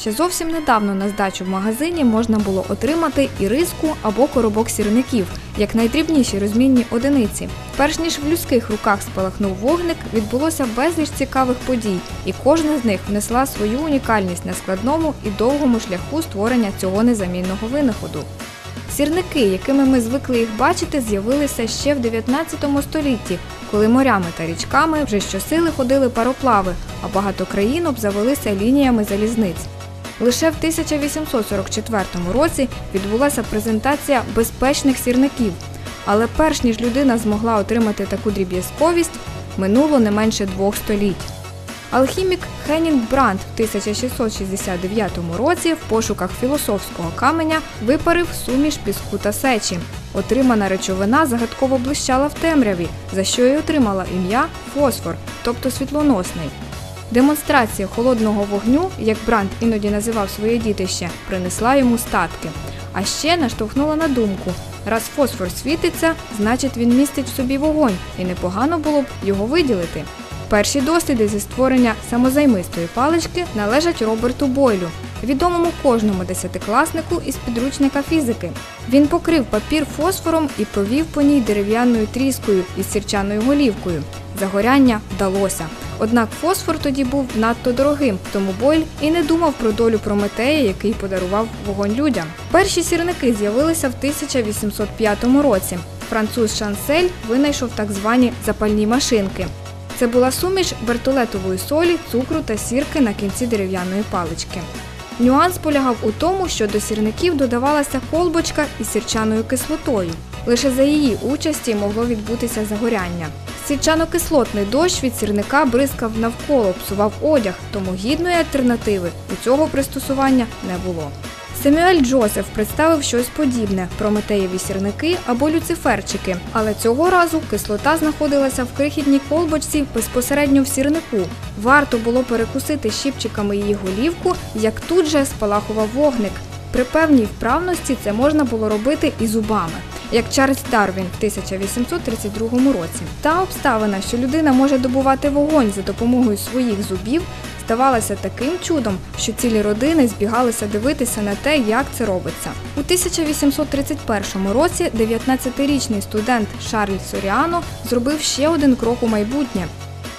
Ще зовсім недавно на здачу в магазині можна було отримати і риску або коробок сірників, як найдрібніші розмінні одиниці. Перш ніж в людських руках спалахнув вогник, відбулося безліч цікавих подій, і кожна з них внесла свою унікальність на складному і довгому шляху створення цього незамінного винаходу. Сірники, якими ми звикли їх бачити, з'явилися ще в 19 столітті, коли морями та річками вже щосили ходили пароплави, а багато країн обзавелися лініями залізниць. Лише в 1844 році відбулася презентація безпечних сірників. Але перш ніж людина змогла отримати таку дріб'язковість, минуло не менше двох століть. Алхімік Хеннінг Брандт в 1669 році в пошуках філософського каменя випарив суміш піску та сечі. Отримана речовина загадково блищала в темряві, за що й отримала ім'я фосфор, тобто світлоносний. Демонстрація холодного вогню, як Брандт іноді називав своє дітище, принесла йому статки. А ще наштовхнула на думку: раз фосфор світиться, значить він містить в собі вогонь, і непогано було б його виділити. Перші досліди зі створення самозаймистої палички належать Роберту Бойлю, відомому кожному десятикласнику із підручника фізики. Він покрив папір фосфором і провів по ній дерев'яною тріскою із сірчаною голівкою. Загоряння вдалося. Однак фосфор тоді був надто дорогим, тому Бойль і не думав про долю Прометея, який подарував вогонь людям. Перші сірники з'явилися в 1805 році. Француз Шансель винайшов так звані запальні машинки. Це була суміш бертолетової солі, цукру та сірки на кінці дерев'яної палички. Нюанс полягав у тому, що до сірників додавалася колбочка із сірчаною кислотою. Лише за її участі могло відбутися загоряння. Сірчано-кислотний дощ від сірника бризкав навколо, псував одяг, тому гідної альтернативи у цього пристосування не було. Семюель Джозеф представив щось подібне прометеєві сірники або люциферчики, але цього разу кислота знаходилася в крихітній колбочці безпосередньо в сірнику. Варто було перекусити щіпчиками її голівку, як тут же спалахував вогник. При певній вправності це можна було робити і зубами, як Чарльз Дарвін в 1832 році. Та обставина, що людина може добувати вогонь за допомогою своїх зубів, здавалася таким чудом, що цілі родини збігалися дивитися на те, як це робиться. У 1831 році 19-річний студент Шарль Соріано зробив ще один крок у майбутнє.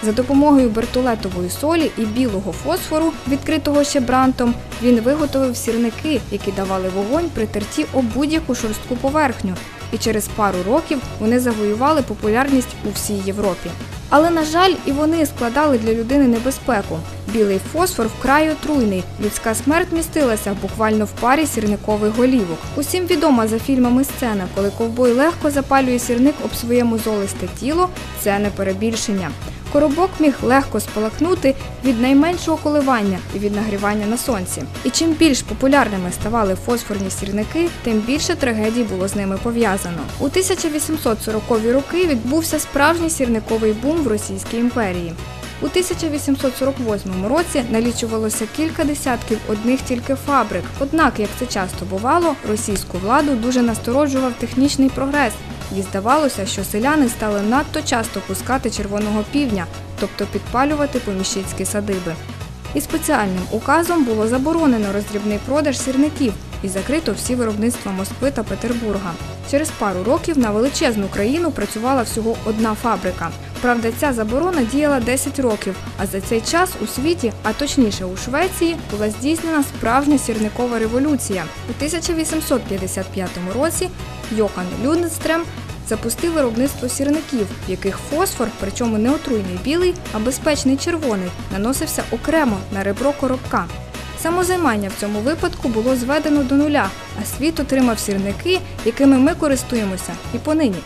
За допомогою бертолетової солі і білого фосфору, відкритого ще брантом, він виготовив сірники, які давали вогонь при терті об будь-яку шорстку поверхню. І через пару років вони завоювали популярність у всій Європі. Але, на жаль, і вони складали для людини небезпеку. Білий фосфор вкрай отруйний. Людська смерть містилася буквально в парі сірникових голівок. Усім відома за фільмами сцена, коли ковбой легко запалює сірник об своєму золисте тіло, це не перебільшення. Коробок міг легко спалахнути від найменшого коливання і від нагрівання на сонці. І чим більш популярними ставали фосфорні сірники, тим більше трагедій було з ними пов'язано. У 1840-ві роки відбувся справжній сірниковий бум в Російській імперії. У 1848 році налічувалося кілька десятків одних тільки фабрик. Однак, як це часто бувало, російську владу дуже настороджував технічний прогрес. Їй здавалося, що селяни стали надто часто пускати червоного півня, тобто підпалювати поміщицькі садиби. І спеціальним указом було заборонено роздрібний продаж сірників і закрито всі виробництва Москви та Петербурга. Через пару років на величезну країну працювала всього одна фабрика. Правда, ця заборона діяла 10 років, а за цей час у світі, а точніше у Швеції, була здійснена справжня сірникова революція. У 1855 році Йохан Люденстрем запустив виробництво сірників, в яких фосфор, причому не отруйний білий, а безпечний червоний, наносився окремо на ребро коробка. Самозаймання в цьому випадку було зведено до нуля, а світ отримав сірники, якими ми користуємося і понині.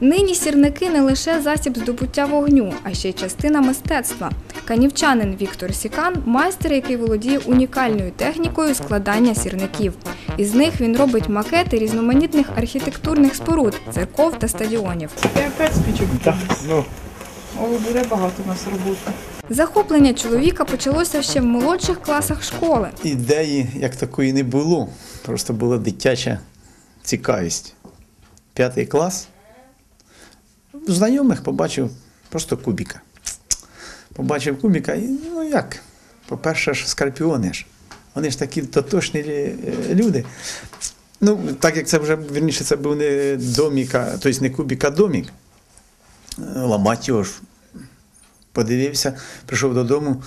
Нині сірники не лише засіб здобуття вогню, а ще й частина мистецтва. Канівчанин Віктор Сікан майстер, який володіє унікальною технікою складання сірників. Із них він робить макети різноманітних архітектурних споруд, церков та стадіонів. Я опять спічок. Так, ну, О, буде багато у нас роботи. Захоплення чоловіка почалося ще в молодших класах школи. ідеї як такої не було. Просто була дитяча цікавість. П'ятий клас. Знайомих побачив просто кубіка. Побачив кубіка, і ну як? По-перше, ж скорпіони ж. Вони ж такі дотошні е, люди. Ну, так як це вже вірніше, це був не доміка, тобто не кубік, а домік. Ламати його ж. Подивився, прийшов додому.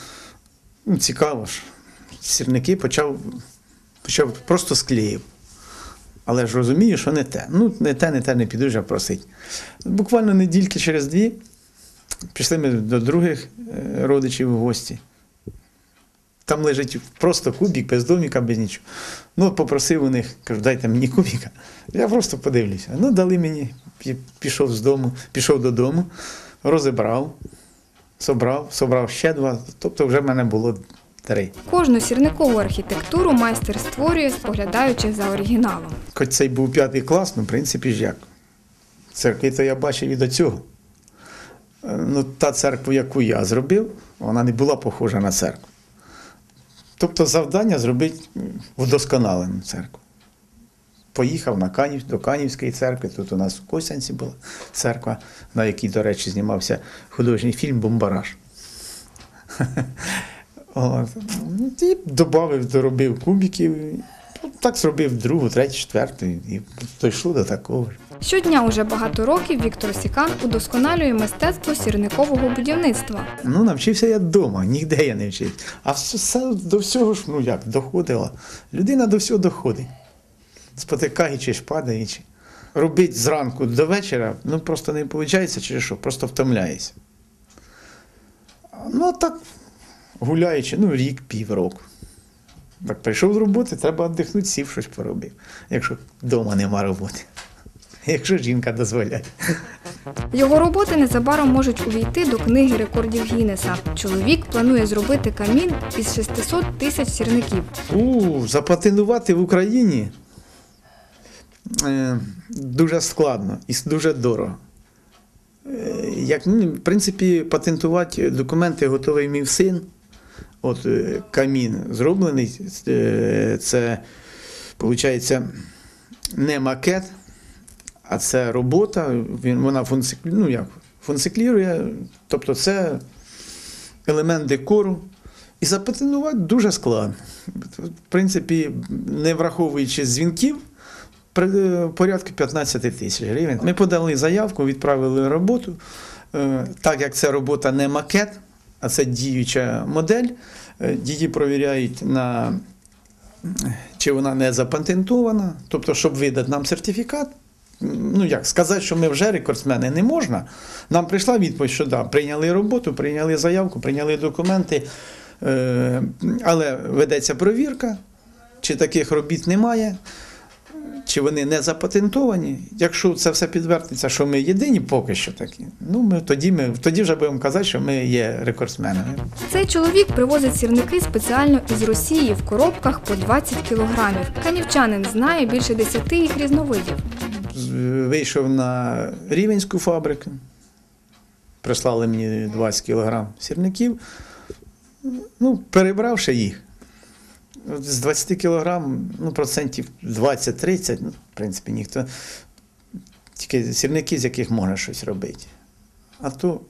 Ну, цікаво ж. Сірники почав, почав просто склеїв. Але ж розумію, що не те. Ну, не те, не те, не піду вже просить. Буквально недільки через дві пішли ми до других е, родичів в гості. Там лежить просто кубік, без доміка, без нічого. Ну, попросив у них, кажу, дайте мені кубіка. Я просто подивлюся. Ну, дали мені, пішов з дому, пішов додому, розібрав, собрав, собрав ще два. Тобто вже в мене було три. Кожну сірникову архітектуру майстер створює, споглядаючи за оригіналом. Хоч це й був п'ятий клас, ну, в принципі ж як. Церкви то я бачив і до цього. Е, Ну, та церква, яку я зробив, вона не була похожа на церкву. Тобто завдання зробити вдосконалену церкву. Поїхав на Канів, до Канівської церкви. Тут у нас в Косянці була церква, на якій, до речі, знімався художній фільм Бомбараж. От. І додав, доробив кубиків. Так зробив другу, третю, четверту, і дійшло до такого. Щодня уже багато років Віктор Сікан удосконалює мистецтво сірникового будівництва. Ну, навчився я вдома, ніде я не вчився. А все, до всього ж, ну як, доходила. Людина до всього доходить. Спотикаючи, падаючи. Робить зранку до вечора, ну просто не виходить, через що, просто втомляєшся. Ну, так, гуляючи, ну, рік, півроку. Так прийшов з роботи, треба віддихнути, сів щось поробив. Якщо вдома нема роботи. Якщо жінка дозволяє. Його роботи незабаром можуть увійти до книги рекордів Гіннеса. Чоловік планує зробити камін із 600 тисяч сірників. У, запатентувати в Україні е, дуже складно і дуже дорого. Е, як, ну, в принципі, патентувати документи готовий мій син. От е, камін зроблений, е, це, виходить, не макет, а це робота. Вона функціклює, ну як, функціклює, тобто це елемент декору. І запатентувати дуже складно. В принципі, не враховуючи дзвінків, порядку 15 тисяч гривень. Ми подали заявку, відправили роботу. Е, Так як це робота не макет, а це діюча модель, е, її провіряють на чи вона не запатентована, тобто, щоб видати нам сертифікат. Ну як сказати, що ми вже рекордсмени не можна. Нам прийшла відповідь, що да, прийняли роботу, прийняли заявку, прийняли документи, е, але ведеться провірка, чи таких робіт немає, чи вони не запатентовані. Якщо це все підтвердиться, що ми єдині поки що такі, ну ми тоді ми тоді вже будемо казати, що ми є рекордсменами. Цей чоловік привозить сірники спеціально із Росії в коробках по 20 кілограмів. Канівчанин знає більше 10 їх різновидів. Вийшов на рівенську фабрику, прислали мені 20 кілограм сірників. Ну, перебравши їх, з 20 кілограм, ну, процентів 20-30, ну, в принципі, ніхто. Тільки сірники, з яких можна щось робити. А то,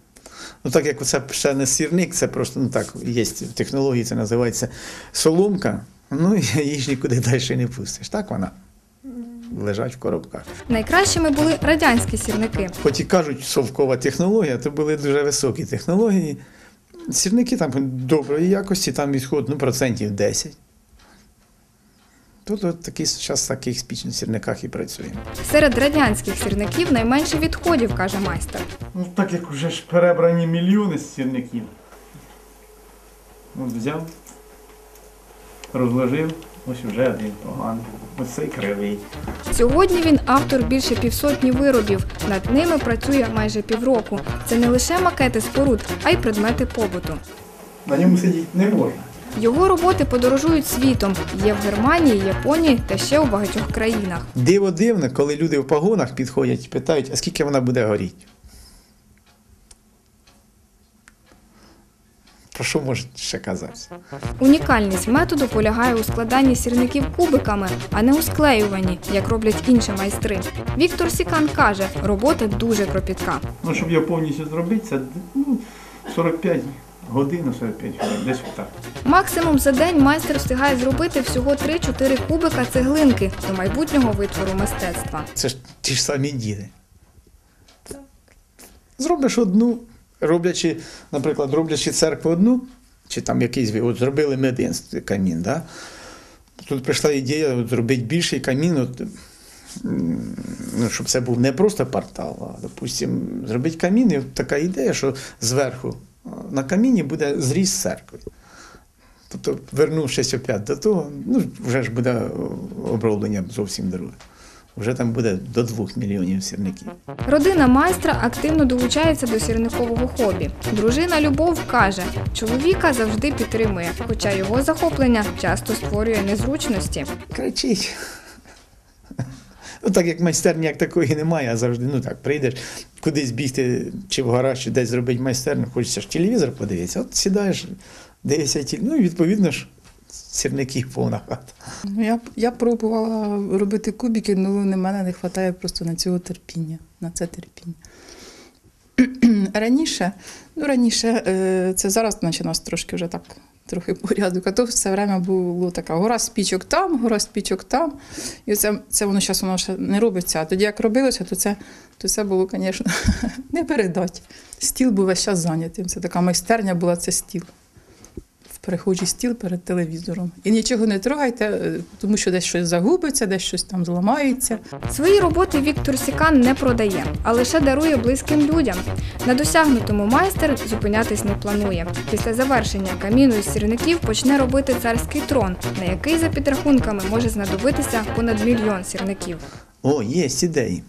ну так як це ще не сірник, це просто ну так, є в технології, це називається соломка. Ну, її ж нікуди далі не пустиш. Так вона лежать в коробках. Найкращими були радянські сірники. Хоч і кажуть, совкова технологія, то були дуже високі технології. Сірники там доброї якості, там відход ну, процентів 10. Тут от такі, зараз в таких спічних сірниках і працюємо. Серед радянських сірників найменше відходів, каже майстер. Ну, так як вже ж перебрані мільйони сірників. От взяв, розложив, ось вже один поганий, ось цей кривий. Сьогодні він автор більше півсотні виробів. Над ними працює майже півроку. Це не лише макети споруд, а й предмети побуту. На ньому сидіти не можна. Його роботи подорожують світом. Є в Германії, Японії та ще у багатьох країнах. Диво дивне, коли люди в погонах підходять і питають, а скільки вона буде горіти? Про що можуть ще казати? Унікальність методу полягає у складанні сірників кубиками, а не у склеюванні, як роблять інші майстри. Віктор Сікан каже, робота дуже кропітка. Ну, щоб його повністю зробити, це ну, 45 годину 45 хвилин, десь отак. Максимум за день майстер встигає зробити всього 3-4 кубика цеглинки до майбутнього витвору мистецтва. Це ж ті ж самі діти. Зробиш одну, роблячи, наприклад, роблячи церкву одну, чи там якийсь, от зробили ми один камін, да? тут прийшла ідея от, зробити більший камін, от, ну, щоб це був не просто портал, а, допустим, зробити камін, і от така ідея, що зверху на каміні буде зріз церкви. Тобто, вернувшись опять до того, ну, вже ж буде оброблення зовсім друге. Вже там буде до 2 мільйонів сірників. Родина майстра активно долучається до сірникового хобі. Дружина Любов каже, чоловіка завжди підтримує, хоча його захоплення часто створює незручності. Кричить. Ну, так як майстерні як такої немає, а завжди ну так, прийдеш кудись бігти, чи в гараж, чи десь зробити майстерню, хочеться ж телевізор подивитися. От сідаєш, дивишся тіль. Ну і відповідно ж сірників повна хата. Ну, я, я пробувала робити кубики, але в мене не вистачає просто на цього терпіння, на це терпіння. раніше, ну раніше, е, це зараз наче нас трошки вже так трохи порядок, а то все время було така гора спічок там, гора спічок там. І це, це воно зараз воно ще не робиться. А тоді як робилося, то це, то це було, звісно, не передати. Стіл був весь час зайнятим. Це така майстерня була, це стіл. Перехожий стіл перед телевізором. І нічого не трогайте, е, тому що десь щось загубиться, десь щось там зламається. Свої роботи Віктор Сікан не продає, а лише дарує близьким людям. На досягнутому майстер зупинятись не планує. Після завершення каміну із сірників почне робити царський трон, на який за підрахунками може знадобитися понад мільйон сірників. О, є ідеї.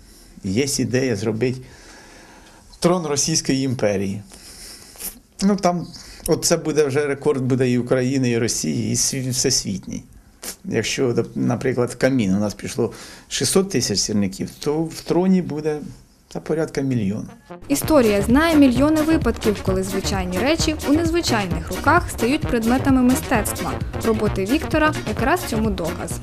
Є ідея зробити трон Російської імперії. Ну там, от це буде вже рекорд буде і України, і Росії, і всесвітній. Якщо, наприклад, в камін у нас пішло 600 тисяч сірників, то в троні буде та порядка мільйона. Історія знає мільйони випадків, коли звичайні речі у незвичайних руках стають предметами мистецтва. Роботи Віктора якраз цьому доказ.